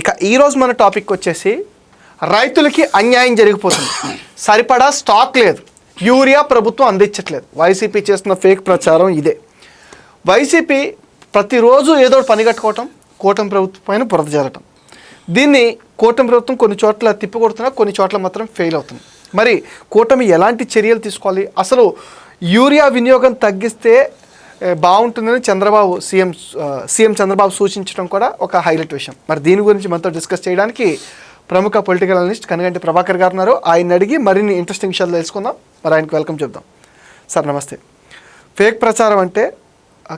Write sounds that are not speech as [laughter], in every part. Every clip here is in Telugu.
ఇక ఈరోజు మన టాపిక్ వచ్చేసి రైతులకి అన్యాయం జరిగిపోతుంది. సరిపడా స్టాక్ లేదు. యూరియా ప్రభుత్వం అందించట్లేదు. వైసీపీ చేస్తున్న ఫేక్ ప్రచారం ఇదే. వైసీపీ ప్రతిరోజు ఏదో పని కట్టుకోవటం కూటమి ప్రభుత్వం పైన బురద జరగటం దీన్ని కూటమి ప్రభుత్వం కొన్ని చోట్ల తిప్పికొడుతున్నా కొన్ని చోట్ల మాత్రం ఫెయిల్ అవుతుంది. మరి కూటమి ఎలాంటి చర్యలు తీసుకోవాలి? అసలు యూరియా వినియోగం తగ్గిస్తే బాగుంటుందని చంద్రబాబు సీఎం సీఎం చంద్రబాబు సూచించడం కూడా ఒక హైలైట్ విషయం. మరి దీని గురించి మనతో డిస్కస్ చేయడానికి ప్రముఖ పొలిటికల్ అనలిస్ట్ కనగంటి ప్రభాకర్ గారు ఉన్నారు. ఆయన అడిగి మరిన్ని ఇంట్రెస్టింగ్ విషయాలు తెలుసుకుందాం. మరి ఆయనకు వెల్కమ్ చెప్దాం. సార్ నమస్తే. ఫేక్ ప్రచారం అంటే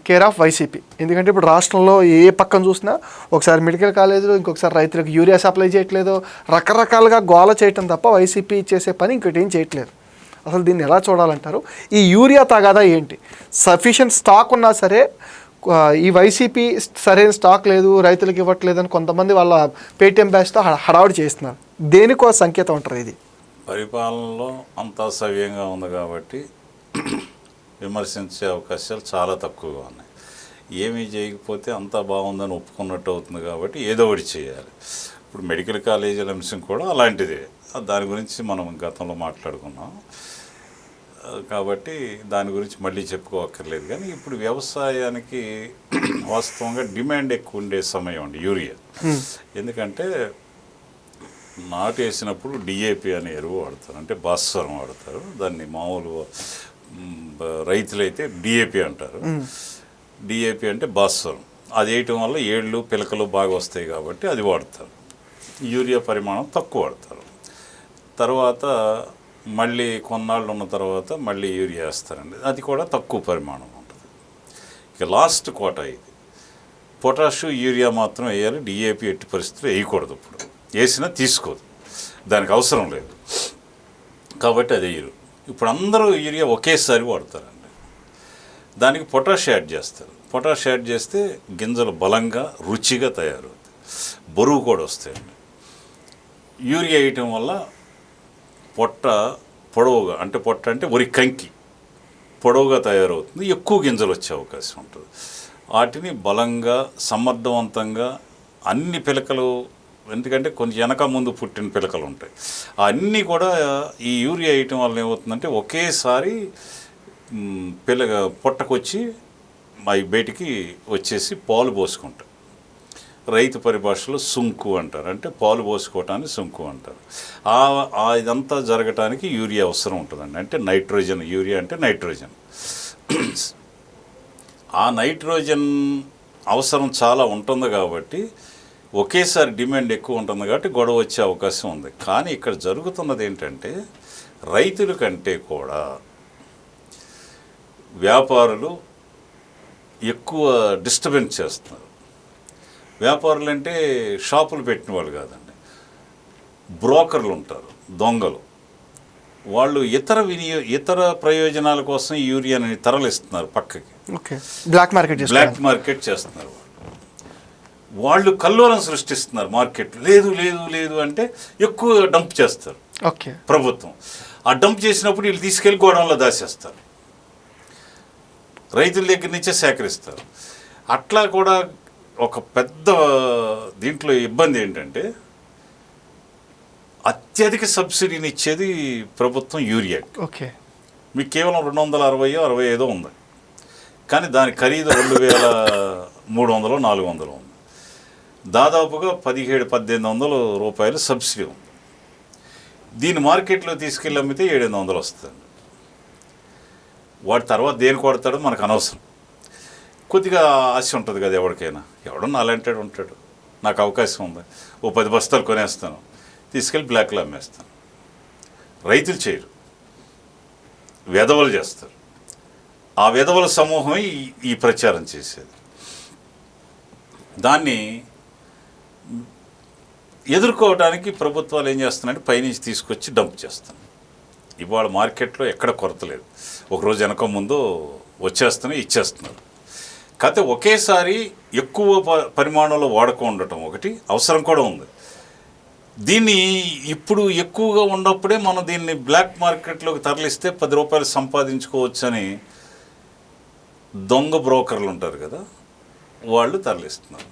కేర్ ఆఫ్ వైసీపీ. ఎందుకంటే ఇప్పుడు రాష్ట్రంలో ఏ పక్కన చూసినా ఒకసారి మెడికల్ కాలేజీలో ఇంకొకసారి రైతులకు యూరియా సప్లై చేయట్లేదు. రకరకాలుగా గోల చేయటం తప్ప వైసీపీ చేసే పని ఇంకోటి ఏం చేయట్లేదు. అసలు దీన్ని ఎలా చూడాలంటారు? ఈ యూరియా తగాదా ఏంటి? సఫిషియెంట్ స్టాక్ ఉన్నా సరే ఈ వైసీపీ సరైన స్టాక్ లేదు రైతులకు ఇవ్వట్లేదని కొంతమంది వాళ్ళ పేటీఎం బ్యాచ్తో హడావుడి చేస్తున్నారు. దేనికో సంకేతం ఉంటారు ఇది. పరిపాలనలో అంతా సవ్యంగా ఉంది కాబట్టి [clears throat] విమర్శించే అవకాశాలు చాలా తక్కువగా ఉన్నాయి. ఏమీ చేయకపోతే అంతా బాగుందని ఒప్పుకున్నట్టు అవుతుంది కాబట్టి ఏదో ఒకటి చేయాలి. ఇప్పుడు మెడికల్ కాలేజీల అంశం కూడా అలాంటిదే. దాని గురించి మనం గతంలో మాట్లాడుకున్నాం. కాబట్టి దాని గురించి మళ్ళీ చెప్పుకోవక్కర్లేదు కానీ ఇప్పుడు వ్యవసాయానికి [clears throat] వాస్తవంగా డిమాండ్ ఎక్కువ ఉండే సమయం అండి యూరియా. ఎందుకంటే నాటు వేసినప్పుడు డిఏపి అనే ఎరువు వాడతారు. అంటే భాస్వరం వాడతారు. దాన్ని మామూలు రైతులైతే డిఏపి అంటారు. డిఏపి అంటే భాస్వరం. అది వేయటం వల్ల ఏళ్ళు పిలకలు బాగా వస్తాయి కాబట్టి అది వాడతారు. యూరియా పరిమాణం తక్కువ వాడతారు. తర్వాత మళ్ళీ కొన్నాళ్ళు ఉన్న తర్వాత మళ్ళీ యూరియా వేస్తారండి. అది కూడా తక్కువ పరిమాణం ఉంటుంది. ఇక లాస్ట్ కోట ఇది. పొటాషు యూరియా మాత్రం వేయాలి. డిఏపి ఎట్టి పరిస్థితులు వేయకూడదు ఇప్పుడు వేసినా తీసుకోదు. దానికి అవసరం లేదు. కాబట్టి అది వేయరు. ఇప్పుడు అందరూ యూరియా ఒకేసారి వాడతారండి. దానికి పొటాష్ యాడ్ చేస్తారు. పొటాష్ యాడ్ చేస్తే గింజలు బలంగా రుచిగా తయారవుతాయి. బరువు కూడా వస్తాయండి. యూరియా వేయటం వల్ల పొట్ట పొడవుగా అంటే పొట్ట అంటే వరి కంకి పొడవుగా తయారవుతుంది ఎక్కువ గింజలు వచ్చే అవకాశం ఉంటుంది. వాటిని బలంగా సమర్థవంతంగా అన్ని పిలకలు ఎందుకంటే కొంచెం వెనక ముందు పుట్టిన పిలకలు ఉంటాయి. అన్నీ కూడా ఈ యూరియా వేయటం వల్ల ఏమవుతుందంటే ఒకేసారి మ్, పొట్టకొచ్చి అవి బయటికి వచ్చేసి పాలు పోసుకుంటాయి. రైతు పరిభాషలో సుంకు అంటారు. అంటే పాలు పోసుకోవటాన్ని సుంకు అంటారు. ఆ ఇదంతా జరగటానికి యూరియా అవసరం ఉంటుందండి. అంటే నైట్రోజన్ యూరియా అంటే నైట్రోజన్. ఆ నైట్రోజన్ అవసరం చాలా ఉంటుంది కాబట్టి ఒకేసారి డిమాండ్ ఎక్కువ ఉంటుంది కాబట్టి గొడవ వచ్చే అవకాశం ఉంది. కానీ ఇక్కడ జరుగుతున్నది ఏంటంటే రైతుల కంటే కూడా వ్యాపారులు ఎక్కువ డిస్టర్బెన్స్ చేస్తున్నారు. వ్యాపారులు అంటే షాపులు పెట్టిన వాళ్ళు కాదండి. బ్రోకర్లు ఉంటారు దొంగలు. వాళ్ళు ఇతర వినియో ఇతర ప్రయోజనాల కోసం యూరియాని తరలిస్తున్నారు పక్కకి. Okay. Black market black market చేస్తున్నారు వాళ్ళు. వాళ్ళు కల్లోలం సృష్టిస్తున్నారు మార్కెట్ లేదు లేదు లేదు అంటే ఎక్కువ డంప్ చేస్తారు. ఓకే. ప్రభుత్వం. ఆ డంప్ చేసినప్పుడు వీళ్ళు తీసుకెళ్ళి గోడంలో దాచేస్తారు. రైతుల దగ్గర నుంచే సేకరిస్తారు. అట్లా కూడా ఒక పెద్ద దీంట్లో ఇబ్బంది ఏంటంటే అత్యధిక సబ్సిడీని ఇచ్చేది ప్రభుత్వం యూరియాకి ఓకే. మీకు కేవలం రెండు వందల అరవయో అరవై ఐదో ఉంది. కానీ దాని ఖరీదు రెండు వేల మూడు వందలు నాలుగు వందలు ఉంది. దాదాపుగా పదిహేడు పద్దెనిమిది వందల రూపాయలు సబ్సిడీ ఉంది. దీని మార్కెట్లో తీసుకెళ్ళి అమ్మితే ఏడెనిమిది వందలు వస్తుంది. వాడి తర్వాత దేని కొడతాడో మనకు అనవసరం. కొద్దిగా ఆశ ఉంటుంది కదా ఎవరికైనా. ఎవడన్నా అలాంటాడు ఉంటాడు. నాకు అవకాశం ఉంది. ఓ పది బస్తాలు కొనేస్తాను. తీసుకెళ్ళి బ్లాక్లో అమ్మేస్తాను. రైతులు చేయరు. వెధవలు చేస్తారు. ఆ వెధవల సమూహమే ఈ ఈ ప్రచారం చేసేది. దాన్ని ఎదుర్కోవడానికి ప్రభుత్వాలు ఏం చేస్తున్నాయంటే పైనుంచి తీసుకొచ్చి డంప్ చేస్తాను ఇవాళ మార్కెట్లో ఎక్కడ కొరత లేదు. ఒకరోజు వెనక ముందు వచ్చేస్తున్నాయి ఇచ్చేస్తున్నారు. కాకపోతే ఒకేసారి ఎక్కువ పరిమాణంలో వాడకం ఉండటం ఒకటి అవసరం కూడా ఉంది. దీన్ని ఇప్పుడు ఎక్కువగా ఉన్నప్పుడే మనం దీన్ని బ్లాక్ మార్కెట్లోకి తరలిస్తే పది రూపాయలు సంపాదించుకోవచ్చని దొంగ బ్రోకర్లు ఉంటారు కదా వాళ్ళు తరలిస్తున్నారు.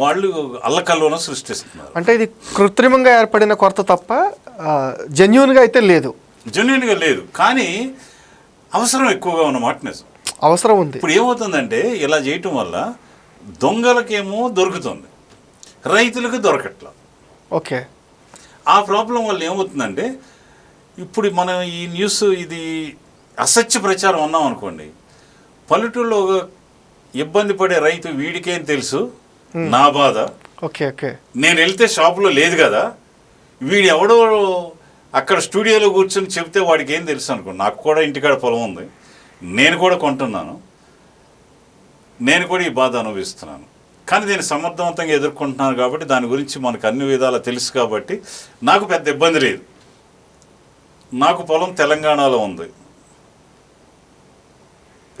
వాళ్ళు అల్లకల్లోన సృష్టిస్తున్నారు. అంటే ఇది కృత్రిమంగా ఏర్పడిన కొరత తప్ప జెన్యున్గా అయితే లేదు. జెన్యున్గా లేదు. కానీ అవసరం ఎక్కువగా ఉన్నమాట నిజం. అవసరం ఉంది. ఇప్పుడు ఏమవుతుందంటే ఇలా చేయటం వల్ల దొంగలకేమో దొరుకుతుంది. రైతులకు దొరకట్లా. ఓకే. ఆ ప్రాబ్లం వల్ల ఏమవుతుందంటే ఇప్పుడు మనం ఈ న్యూస్ ఇది అసత్య ప్రచారం అన్నాం అనుకోండి. పల్లెటూరులో ఇబ్బంది పడే రైతు వీడికేం తెలుసు. నా బాధ. Okay okay. నేను వెళ్తే షాపులో లేదు కదా. వీడు ఎవడో అక్కడ స్టూడియోలో కూర్చొని చెప్తే వాడికి ఏం తెలుసు అనుకో. నాకు కూడా ఇంటికాడ పొలం ఉంది. నేను కూడా కొంటున్నాను. నేను కూడా ఈ బాధ అనుభవిస్తున్నాను. కానీ దీన్ని సమర్థవంతంగా ఎదుర్కొంటున్నాను కాబట్టి దాని గురించి మనకు అన్ని విధాలా తెలుసు కాబట్టి నాకు పెద్ద ఇబ్బంది లేదు. నాకు పొలం తెలంగాణలో ఉంది.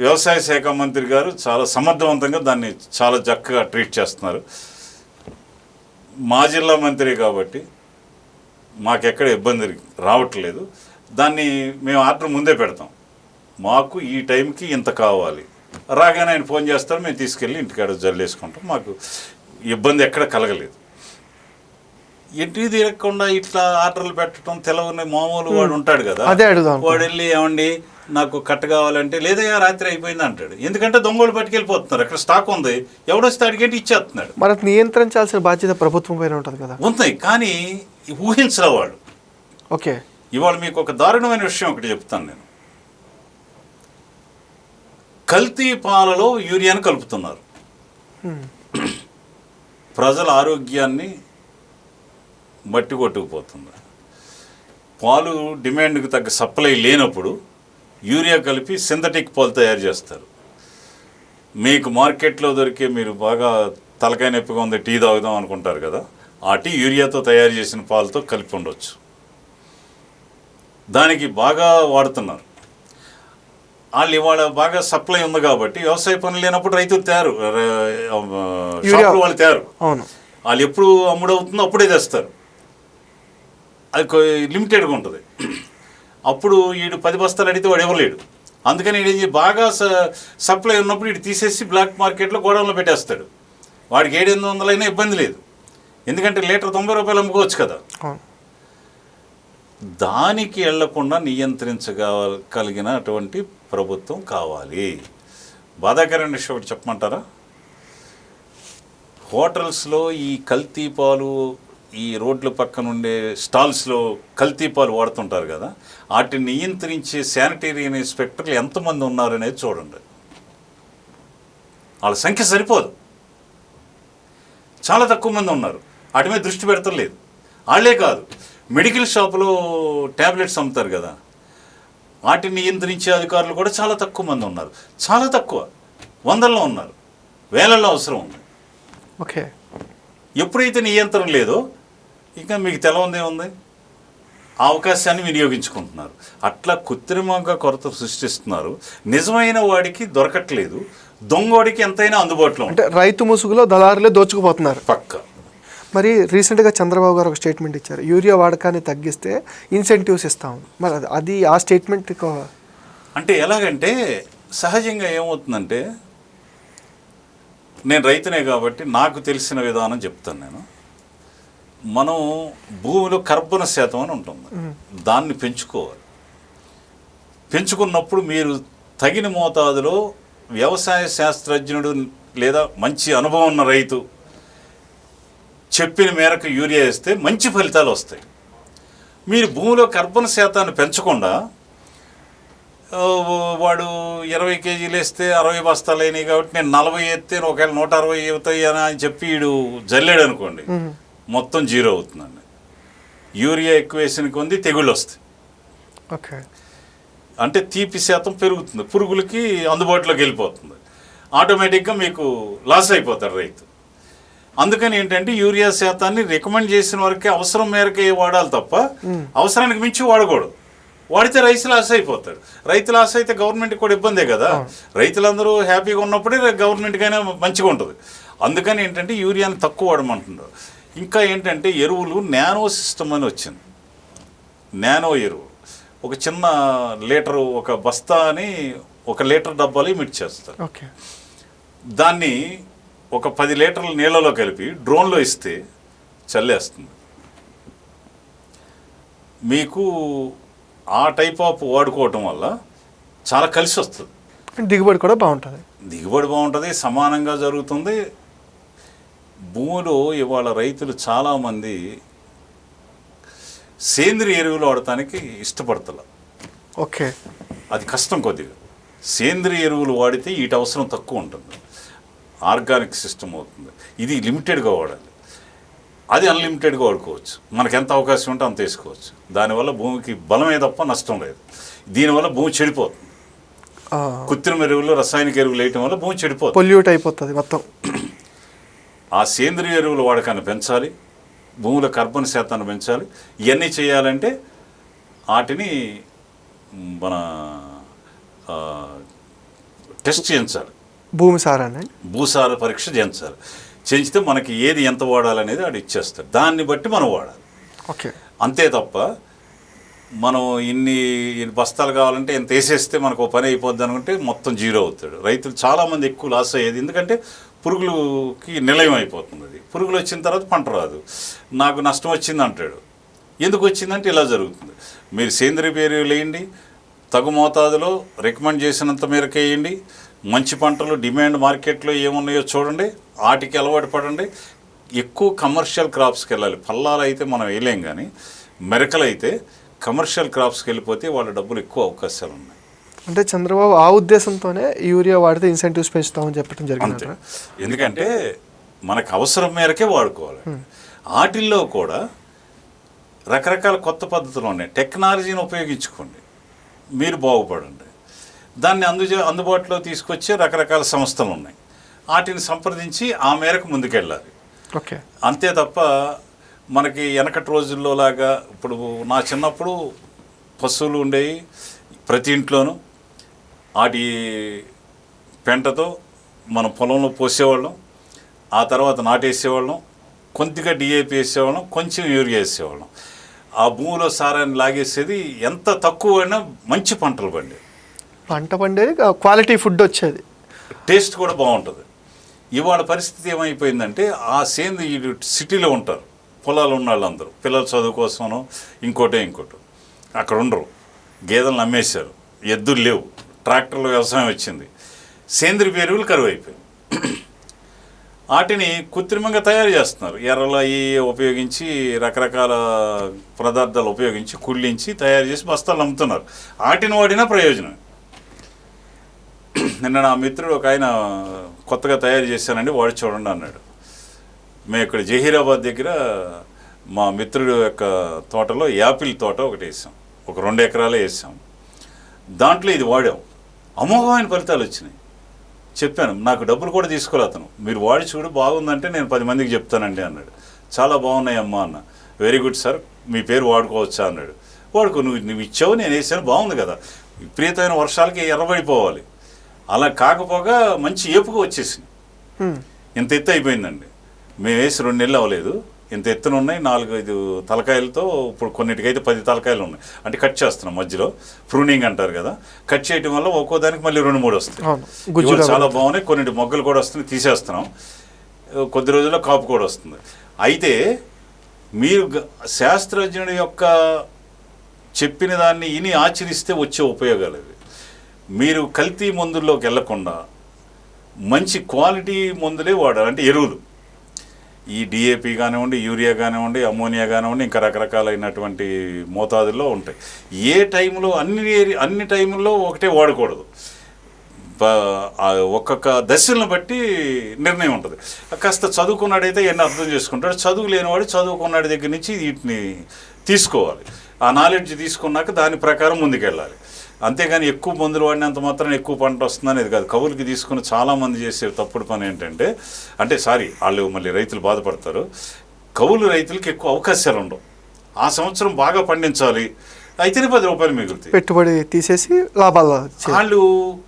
వ్యవసాయ శాఖ మంత్రి గారు చాలా సమర్థవంతంగా దాన్ని చాలా చక్కగా ట్రీట్ చేస్తున్నారు. మా జిల్లా మంత్రి కాబట్టి మాకెక్కడ ఇబ్బంది రావట్లేదు. దాన్ని మేము ఆర్డర్ ముందే పెడతాం. మాకు ఈ టైంకి ఇంత కావాలి. రాగానే ఆయన ఫోన్ చేస్తారు మేము తీసుకెళ్ళి ఇంటికాడ జల్లేసుకుంటాం. మాకు ఇబ్బంది ఎక్కడ కలగలేదు. ఇంటికి తీరకుండా ఇట్లా ఆర్డర్లు పెట్టడం తెలవని మామూలు వాడు ఉంటాడు కదా. వాడు వెళ్ళి ఏమండి నాకు కట్ట కావాలంటే లేదయ్యా రాత్రి అయిపోయింది అంటాడు. ఎందుకంటే దొంగలు పట్టుకెళ్ళిపోతున్నారు. అక్కడ స్టాక్ ఉంది. ఎవడొస్తే అడిగేటి ఇచ్చేస్తున్నాడు. మరి నియంత్రించాల్సిన బాధ్యత ప్రభుత్వం పైన ఉంటుంది కదా. ఉన్నాయి కానీ ఊహించలే వాళ్ళు ఓకే. ఇవాళ మీకు ఒక దారుణమైన విషయం ఒకటి చెప్తాను నేను. కల్తీ పాలలో యూరియాను కలుపుతున్నారు. ప్రజల ఆరోగ్యాన్ని మట్టి కొట్టుకుపోతుంది. పాలు డిమాండ్కి తగ్గ సప్లై లేనప్పుడు యూరియా కలిపి సింథటిక్ పాలు తయారు చేస్తారు. మీకు మార్కెట్లో దొరికే మీరు బాగా తలకాయ నొప్పిగా ఉంది టీ తాగుదాం అనుకుంటారు కదా ఆ టీ యూరియాతో తయారు చేసిన పాలతో కలిపి ఉండొచ్చు. దానికి బాగా వాడుతున్నారు. వాళ్ళు ఇవాళ బాగా సప్లై ఉంది కాబట్టి వ్యవసాయ పనులు లేనప్పుడు రైతులు తయారు షాపులు వాళ్ళు తయారు. అవును. వాళ్ళు ఎప్పుడు అమ్ముడవుతుందో అప్పుడే తెస్తారు. అది లిమిటెడ్గా ఉంటుంది. అప్పుడు వీడు పది బస్తాలు అడిగితే వాడు ఇవ్వలేడు. అందుకని వీడు చేయ- బాగా సప్లై ఉన్నప్పుడు వీడు తీసేసి బ్లాక్ మార్కెట్లో గోడౌన్లో పెట్టేస్తాడు. వాడికి ఏడు ఎనిమిది వందలైనా ఇబ్బంది లేదు. ఎందుకంటే లీటర్ తొంభై రూపాయలు అమ్ముకోవచ్చు కదా. దానికి వెళ్ళకుండా నియంత్రించగలిగిన అటువంటి ప్రభుత్వం కావాలి. బాధాకరమైన విషయం ఒకటి చెప్పమంటారా? హోటల్స్లో ఈ కల్తీ పాలు ఈ రోడ్ల పక్కన ఉండే స్టాల్స్లో కల్తీ పాలు వాడుతుంటారు కదా వాటిని నియంత్రించే శానిటేరియన్ ఇన్స్పెక్టర్లు ఎంతమంది ఉన్నారనేది చూడండి. వాళ్ళ సంఖ్య సరిపోదు. చాలా తక్కువ మంది ఉన్నారు. వాటి మీద దృష్టి పెడతలేదు. వాళ్ళే కాదు. మెడికల్ షాపులో ట్యాబ్లెట్స్ అమ్ముతారు కదా. వాటిని నియంత్రించే అధికారులు కూడా చాలా తక్కువ మంది ఉన్నారు. చాలా తక్కువ. వందల్లో ఉన్నారు. వేలల్లో అవసరం ఉంది. ఓకే. ఎప్పుడైతే నియంత్రణ లేదో ఇంకా మీకు తెలవందే ఉంది. ఆ అవకాశాన్ని వినియోగించుకుంటున్నారు. అట్లా కృత్రిమంగా కొరత సృష్టిస్తున్నారు. నిజమైన వాడికి దొరకట్లేదు. దొంగోడికి ఎంతైనా అందుబాటులో అంటే రైతు ముసుగులో దళారులే దోచుకుపోతున్నారు. పక్క. మరి రీసెంట్గా చంద్రబాబు గారు ఒక స్టేట్మెంట్ ఇచ్చారు. యూరియా వాడకాన్ని తగ్గిస్తే ఇన్సెంటివ్స్ ఇస్తాం. మరి అది- అది ఆ స్టేట్మెంట్ అంటే ఎలాగంటే సహజంగా ఏమవుతుందంటే నేను రైతునే కాబట్టి నాకు తెలిసిన విధానం చెప్తాను నేను. మనం భూమిలో కర్బన శాతం అని ఉంటుంది. దాన్ని పెంచుకోవాలి. పెంచుకున్నప్పుడు మీరు తగిన మోతాదులో వ్యవసాయ శాస్త్రజ్ఞుడు లేదా మంచి అనుభవం ఉన్న రైతు చెప్పిన మేరకు యూరియా వేస్తే మంచి ఫలితాలు వస్తాయి. మీరు భూమిలో కర్బన శాతాన్ని పెంచకుండా వాడు ఇరవై కేజీలు వేస్తే అరవై బస్తాలు అయినాయి కాబట్టి నేను నలభై ఎత్తే ఒకవేళ నూట అరవై అవుతాయి అని అని చెప్పి వీడు జల్లాడు అనుకోండి మొత్తం జీరో అవుతుందండి. యూరియా ఎక్కువ వేసిన కొంది తెగుళ్ళు వస్తాయి. ఓకే. అంటే తీపి శాతం పెరుగుతుంది పురుగులకి అందుబాటులోకి వెళ్ళిపోతుంది. ఆటోమేటిక్గా మీకు లాస్ అయిపోతారు రైతు. అందుకని ఏంటంటే యూరియా శాతాన్ని రికమెండ్ చేసిన వరకే అవసరం మేరకే వాడాలి తప్ప అవసరానికి మించి వాడకూడదు. వాడితే రైతు లాస్ అయిపోతాడు. రైతు లాస్ అయితే గవర్నమెంట్కి కూడా ఇబ్బందే కదా. రైతులందరూ హ్యాపీగా ఉన్నప్పుడే గవర్నమెంట్కైనా మంచిగా ఉంటుంది. అందుకని ఏంటంటే యూరియాని తక్కువ వాడమంటున్నారు. ఇంకా ఏంటంటే ఎరువులు నానో సిస్టమ్ అని వచ్చింది. నానో ఎరువు. ఒక చిన్న లీటరు ఒక బస్తా అని ఒక లీటర్ డబ్బాలు మిట్ చేస్తారు. ఓకే. దాన్ని ఒక పది లీటర్ల నీళ్ళలో కలిపి డ్రోన్లో ఇస్తే చల్లేస్తుంది. మీకు ఆ టైప్ ఆఫ్ వాడుకోవటం వల్ల చాలా కలిసి వస్తుంది. దిగుబడి కూడా బాగుంటుంది. దిగుబడి బాగుంటుంది సమానంగా జరుగుతుంది. భూమిలో ఇవాళ రైతులు చాలామంది సేంద్రియ ఎరువులు వాడటానికి ఇష్టపడతలే. ఓకే. అది కష్టం కొద్దిగా. సేంద్రియ ఎరువులు వాడితే వీటి అవసరం తక్కువ ఉంటుంది. ఆర్గానిక్ సిస్టమ్ అవుతుంది. ఇది లిమిటెడ్గా వాడాలి. అది అన్లిమిటెడ్గా వాడుకోవచ్చు. మనకి ఎంత అవకాశం ఉంటే అంత వేసుకోవచ్చు. దానివల్ల భూమికి బలమే తప్ప నష్టం లేదు. దీనివల్ల భూమి చెడిపోతుంది. కృత్రిమ ఎరువులు రసాయనిక ఎరువులు వేయటం వల్ల భూమి చెడిపోతుంది. పొల్యూట్ అయిపోతుంది మొత్తం. ఆ సేంద్రియ ఎరువుల వాడకాన్ని పెంచాలి. భూముల కర్బన శాతాన్ని పెంచాలి. ఇవన్నీ చేయాలంటే వాటిని మన టెస్ట్ చేయించాలి. భూమి సారాన్ని? భూసార పరీక్ష చేయించాలి చేయించితే మనకి ఏది ఎంత వాడాలనేది ఆడు ఇచ్చేస్తాడు. దాన్ని బట్టి మనం వాడాలి. ఓకే. అంతే తప్ప మనం ఇన్ని ఇన్ని బస్తాలు కావాలంటే ఎంత వేసేస్తే మనకు ఓ పని అయిపోద్ది అనుకుంటే మొత్తం జీరో అవుతాడు. రైతులు చాలామంది ఎక్కువ లాస్ అయ్యేది. ఎందుకంటే పురుగులకి నిలయం అయిపోతుంది అది. పురుగులు వచ్చిన తర్వాత పంట రాదు. నాకు నష్టం వచ్చింది అంటాడు. ఎందుకు వచ్చిందంటే ఇలా జరుగుతుంది. మీరు సేంద్రియ ఎరువులు వేయండి తగు మోతాదులో రికమెండ్ చేసినంత మేరకు వేయండి మంచి పంటలు డిమాండ్ మార్కెట్లో ఏమున్నాయో చూడండి. వాటికి అలవాటు పడండి. ఎక్కువ కమర్షియల్ క్రాప్స్కి వెళ్ళాలి. పల్లాలు అయితే మనం వేయలేం కానీ మెరకలు అయితే కమర్షియల్ క్రాప్స్కి వెళ్ళిపోతే వాళ్ళ డబ్బులు ఎక్కువ అవకాశాలు ఉన్నాయి. అంటే చంద్రబాబు ఆ ఉద్దేశంతోనే యూరియా వాడితే ఇన్సెంటివ్స్ పెంచుతామని చెప్పడం జరిగింది ఎందుకంటే మనకు అవసరం మేరకే వాడుకోవాలి. వాటిల్లో కూడా రకరకాల కొత్త పద్ధతులు ఉన్నాయి. టెక్నాలజీని ఉపయోగించుకోండి. మీరు బాగుపడండి. దాన్ని అందు అందుబాటులో తీసుకొచ్చే రకరకాల సంస్థలు ఉన్నాయి. వాటిని సంప్రదించి ఆ మేరకు ముందుకెళ్ళాలి. ఓకే. అంతే తప్ప మనకి వెనకటి రోజుల్లో లాగా ఇప్పుడు నా చిన్నప్పుడు పశువులు ఉండేవి ప్రతి ఇంట్లోనూ. వాటి పెంటతో మనం పొలంలో పోసేవాళ్ళం. ఆ తర్వాత నాటేసేవాళ్ళం. కొద్దిగా డిఏపి వేసేవాళ్ళం. కొంచెం యూరియా వేసేవాళ్ళం. ఆ భూమిలో సారాన్ని లాగేసేది ఎంత తక్కువైనా మంచి పంటలు పండేవి. పంట పండేది క్వాలిటీ ఫుడ్ వచ్చేది. టేస్ట్ కూడా బాగుంటుంది. ఇవాళ పరిస్థితి ఏమైపోయిందంటే ఆ సేంద్రి ఈ సిటీలో ఉంటారు. పొలాలు ఉన్న వాళ్ళందరూ పిల్లల చదువు కోసమనో ఇంకోటో ఇంకోటో. అక్కడ ఉండరు. గేదెలను అమ్మేశారు. ఎద్దులు లేవు. ట్రాక్టర్లు వ్యవసాయం వచ్చింది. సేంద్రియ ఎరువులు కరువు అయిపోయాయి వాటిని కృత్రిమంగా తయారు చేస్తున్నారు. ఎర్రలు అవి ఉపయోగించి రకరకాల పదార్థాలు ఉపయోగించి కుళ్ళించి తయారు చేసి బస్తాలు అమ్ముతున్నారు. వాటిని వాడినా ప్రయోజనం. నిన్న నా మిత్రుడు ఒక ఆయన కొత్తగా తయారు చేశానండి వాడు చూడండి అన్నాడు. మేము ఇక్కడ జహీరాబాద్ దగ్గర మా మిత్రుడు యొక్క తోటలో యాపిల్ తోట ఒకటి వేసాం. ఒక రెండు ఎకరాలే వేసాం. దాంట్లో ఇది వాడాం. అమోఘమైన ఫలితాలు వచ్చినాయి. చెప్పాను నాకు డబ్బులు కూడా తీసుకోలే అతను. మీరు వాడి చూడు బాగుందంటే నేను పది మందికి చెప్తానండి అన్నాడు. చాలా బాగున్నాయి అమ్మా అన్న. వెరీ గుడ్ సార్ మీ పేరు వాడుకోవచ్చా అన్నాడు. వాడుకో నువ్వు నువ్వు ఇచ్చావు నేను వేసాను బాగుంది కదా. విపరీతమైన వర్షాలకి ఎర్రబడిపోవాలి అలా కాకపోగా మంచి ఏపుగా వచ్చేసింది. ఇంత ఎత్తు అయిపోయిందండి. మేము వేసి రెండు నెలలు అవ్వలేదు. ఇంత ఎత్తున ఉన్నాయి నాలుగు ఐదు తలకాయలతో ఇప్పుడు కొన్నిటికైతే పది తలకాయలు ఉన్నాయి. అంటే కట్ చేస్తున్నాం మధ్యలో. ప్రూనింగ్ అంటారు కదా. కట్ చేయడం వల్ల ఒక్కో దానికి మళ్ళీ రెండు మూడు వస్తాయి. చాలా బాగున్నాయి. కొన్నిటి మొగ్గలు కూడా వస్తున్నాయి. తీసేస్తున్నాం. కొద్ది రోజుల్లో కాపు కూడా వస్తుంది. అయితే మీరు శాస్త్రజ్ఞుడి యొక్క చెప్పిన దాన్ని ఇని ఆచరిస్తే వచ్చే ఉపయోగాలు ఇవి. మీరు కల్తీ మందుల్లోకి వెళ్ళకుండా మంచి క్వాలిటీ మందులే వాడాలి. అంటే ఎరువులు. ఈ డిఏపి కానివ్వండి యూరియా కానివ్వండి అమోనియా కానివ్వండి ఇంకా రకరకాలైనటువంటి మోతాదుల్లో ఉంటాయి. ఏ టైంలో అన్ని అన్ని టైంలో ఒకటే వాడకూడదు. ఒక్కొక్క దశలను బట్టి నిర్ణయం ఉంటుంది. కాస్త చదువుకున్నాడైతే ఎన్ని అర్థం చేసుకుంటాడు? చదువు లేనివాడు చదువుకున్నాడి దగ్గర నుంచి వీటిని తీసుకోవాలి. ఆ నాలెడ్జ్ తీసుకున్నాక దాని ప్రకారం ముందుకెళ్ళాలి. అంతేగాని ఎక్కువ మందులు వాడినంత మాత్రం ఎక్కువ పంట వస్తుందనేది కాదు. కవులకి తీసుకుని చాలామంది చేసే తప్పుడు పని ఏంటంటే అంటే సారీ వాళ్ళు మళ్ళీ రైతులు బాధపడతారు. కవులు రైతులకి ఎక్కువ అవకాశాలు ఉండవు. ఆ సంవత్సరం బాగా పండించాలి. అయితేనే పది రూపాయలు మిగులుతాయి. పెట్టుబడి తీసేసి లాభాలు వాళ్ళు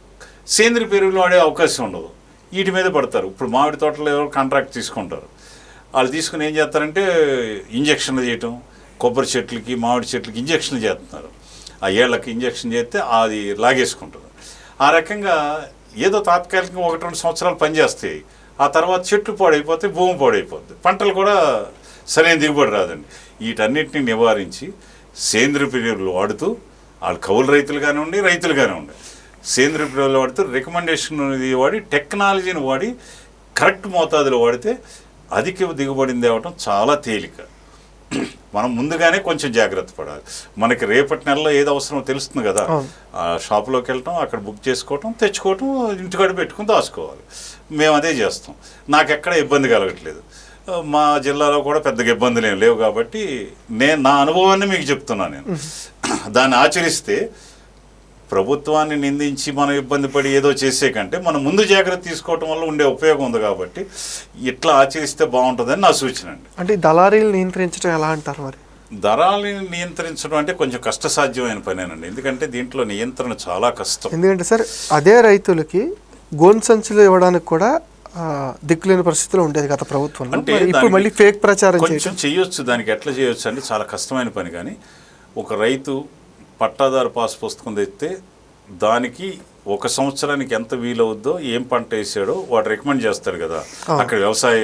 సేంద్రియ పెరుగులు వాడే అవకాశం ఉండదు. వీటి మీద పడతారు. ఇప్పుడు మామిడి తోటలో ఎవరు కాంట్రాక్ట్ తీసుకుంటారు. వాళ్ళు తీసుకుని ఏం చేస్తారంటే ఇంజక్షన్లు చేయటం కొబ్బరి చెట్లకి మామిడి చెట్లకి ఇంజక్షన్లు చేస్తున్నారు. ఆ ఏళ్ళకి ఇంజక్షన్ చేస్తే అది లాగేసుకుంటుంది. ఆ రకంగా ఏదో తాత్కాలికంగా ఒకటి రెండు సంవత్సరాలు పనిచేస్తాయి ఆ తర్వాత చెట్లు పాడైపోతే భూమి పాడైపోద్ది. పంటలు కూడా సరైన దిగుబడి రాదండి. వీటన్నిటిని నివారించి సేంద్రియ పిల్లలు వాడుతూ వాళ్ళు కౌలు రైతులు కానివ్వండి రైతులు కానివ్వండి సేంద్రియ పిల్లలు వాడుతూ రికమెండేషన్ అనేది వాడి టెక్నాలజీని వాడి కరెక్ట్ మోతాదులో వాడితే అధిక దిగుబడిని తేవటం చాలా తేలిక. మనం ముందుగానే కొంచెం జాగ్రత్త పడాలి. మనకి రేపటి నెలలో ఏది అవసరమో తెలుస్తుంది కదా. షాపులోకి వెళ్ళటం అక్కడ బుక్ చేసుకోవటం తెచ్చుకోవటం ఇంటికాడ పెట్టుకుని దాచుకోవాలి. మేము అదే చేస్తాం. నాకు ఎక్కడ ఇబ్బంది కలగట్లేదు. మా జిల్లాలో కూడా పెద్దగా ఇబ్బందులు ఏం లేవు కాబట్టి నేను నా అనుభవాన్ని మీకు చెప్తున్నాను నేను. దాన్ని ఆచరిస్తే ప్రభుత్వాన్ని నిందించి మనం ఇబ్బంది పడి ఏదో చేసే కంటే మనం ముందు జాగ్రత్త తీసుకోవటం వల్ల ఉండే ఉపయోగం ఉంది కాబట్టి ఇట్లా ఆచరిస్తే బాగుంటుందని నా సూచన అండి. అంటే దళారీలు నియంత్రించడం ఎలా అంటారు మరి? ధరల్ని నియంత్రించడం అంటే కొంచెం కష్టసాధ్యమైన పనేనండి. ఎందుకంటే దీంట్లో నియంత్రణ చాలా కష్టం. ఎందుకంటే సార్ అదే రైతులకి గోన్ సంచులు ఇవ్వడానికి కూడా దిక్కులేని పరిస్థితిలో ఉండేది గత ప్రభుత్వంలో. అంటే ఇప్పుడు మళ్ళీ ఫేక్ ప్రచారం కొంచెం చేయొచ్చు దానికి ఎట్లా చేయొచ్చు అంటే చాలా కష్టమైన పని. కానీ ఒక రైతు పట్టాదారు పాస్ పుస్తకం తెస్తే దానికి ఒక సంవత్సరానికి ఎంత వీలవుద్దో ఏం పంట వేసాడో వాడు రికమెండ్ చేస్తాడు కదా. అక్కడ వ్యవసాయ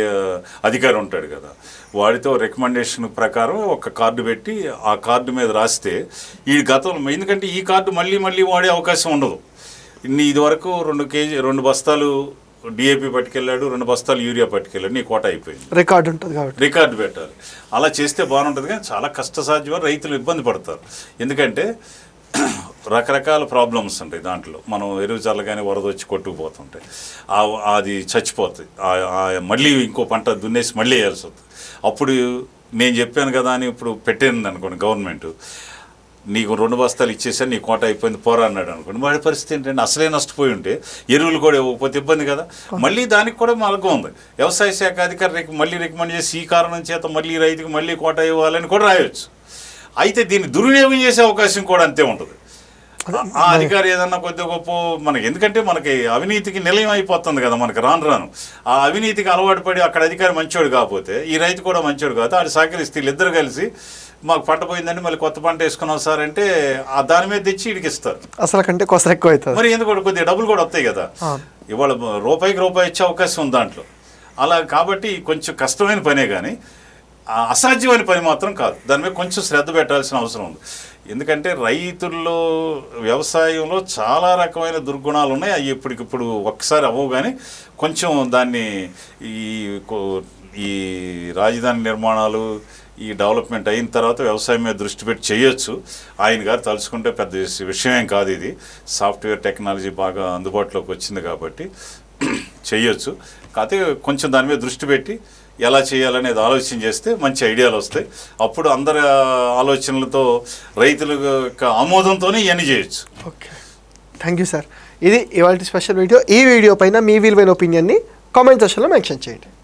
అధికారి ఉంటాడు కదా. వాడితో రికమెండేషన్ ప్రకారం ఒక కార్డు పెట్టి ఆ కార్డు మీద రాస్తే ఈ గతంలో ఎందుకంటే ఈ కార్డు మళ్ళీ మళ్ళీ వాడే అవకాశం ఉండదు. నీ ఇదివరకు రెండు కేజీ రెండు బస్తాలు డిఏపి పట్టుకెళ్ళాడు రెండు బస్తాలు యూరియా పట్టుకెళ్ళాడు నీ కోట అయిపోయింది. రికార్డు ఉంటుంది కాబట్టి. రికార్డు పెట్టాలి. అలా చేస్తే బాగుంటుంది కానీ చాలా కష్టసాధ్యం రైతులు ఇబ్బంది పడతారు. ఎందుకంటే రకరకాల ప్రాబ్లమ్స్ ఉంటాయి దాంట్లో. మనం ఎరువు చల్లగానే వరద వచ్చి కొట్టుకుపోతుంటాయి. ఆ- అది చచ్చిపోతుంది మళ్ళీ ఇంకో పంట దున్నేసి మళ్ళీ వేయాల్సి వస్తుంది. అప్పుడు నేను చెప్పాను కదా అని ఇప్పుడు పెట్టింది అనుకోండి గవర్నమెంట్. నీకు రెండు బస్తాలు ఇచ్చేసా నీ కోట అయిపోయింది పోరా అన్నాడు అనుకోండి. వాడి పరిస్థితి ఏంటంటే అసలే నష్టపోయి ఉంటే ఎరువులు కూడా ఇవ్వకపోతే ఇబ్బంది కదా. మళ్ళీ దానికి కూడా మార్గం ఉంది. వ్యవసాయ శాఖ అధికారి రిక- మళ్ళీ రికమెండ్ చేసి ఈ కారణం చేత మళ్ళీ రైతుకి మళ్ళీ కోట ఇవ్వాలని కూడా రాయొచ్చు. అయితే దీన్ని దుర్వినియోగం చేసే అవకాశం కూడా అంతే ఉంటుంది. ఆ- ఆ అధికారి ఏదన్నా కొద్ది గొప్ప మనకి ఎందుకంటే మనకి అవినీతికి నిలయం అయిపోతుంది కదా మనకి రాను రాను. ఆ అవినీతికి అలవాటు పడి అక్కడ అధికారి మంచోడు కాకపోతే ఈ రైతు కూడా మంచోడు కాదు ఆడు సహకరిస్తే వీళ్ళిద్దరు కలిసి మాకు పంట పోయిందని మళ్ళీ కొత్త పంట వేసుకున్నాం సార్ అంటే ఆ దాని మీద తెచ్చి వీడికి ఇస్తారు. అసలు కంటే కొసర ఎక్కువ అవుతుంది మరి ఎందుకు కొద్దిగా డబ్బులు కూడా వస్తాయి కదా. ఇవాళ రూపాయికి రూపాయి ఇచ్చే అవకాశం ఉంది దాంట్లో. అలా కాబట్టి కొంచెం కష్టమైన పనే కానీ అసాధ్యమైన పని మాత్రం కాదు. దాని మీద కొంచెం శ్రద్ధ పెట్టాల్సిన అవసరం ఉంది. ఎందుకంటే రైతుల్లో వ్యవసాయంలో చాలా రకమైన దుర్గుణాలు ఉన్నాయి. అవి ఇప్పటికిప్పుడు ఒక్కసారి అవ్వవు కానీ కొంచెం దాన్ని ఈ ఈ రాజధాని నిర్మాణాలు ఈ డెవలప్మెంట్ అయిన తర్వాత వ్యవసాయం మీద దృష్టి పెట్టి చేయొచ్చు. ఆయన గారు తలుచుకుంటే పెద్ద విష- విషయం కాదు ఇది. సాఫ్ట్వేర్ టెక్నాలజీ బాగా అందుబాటులోకి వచ్చింది కాబట్టి చేయొచ్చు. కాకపోతే కొంచెం దాని మీద దృష్టి పెట్టి ఎలా చేయాలనేది ఆలోచన చేస్తే మంచి ఐడియాలు వస్తాయి. అప్పుడు అందరి ఆలోచనలతో రైతుల యొక్క ఆమోదంతోనే ఇవన్నీ చేయొచ్చు. ఓకే. Thank you sir. ఇది ఇవాళ స్పెషల్ వీడియో. ఈ వీడియో పైన మీ విలువైన ఒపీనియన్ని కామెంట్ సెక్షన్లో మెన్షన్ చేయండి.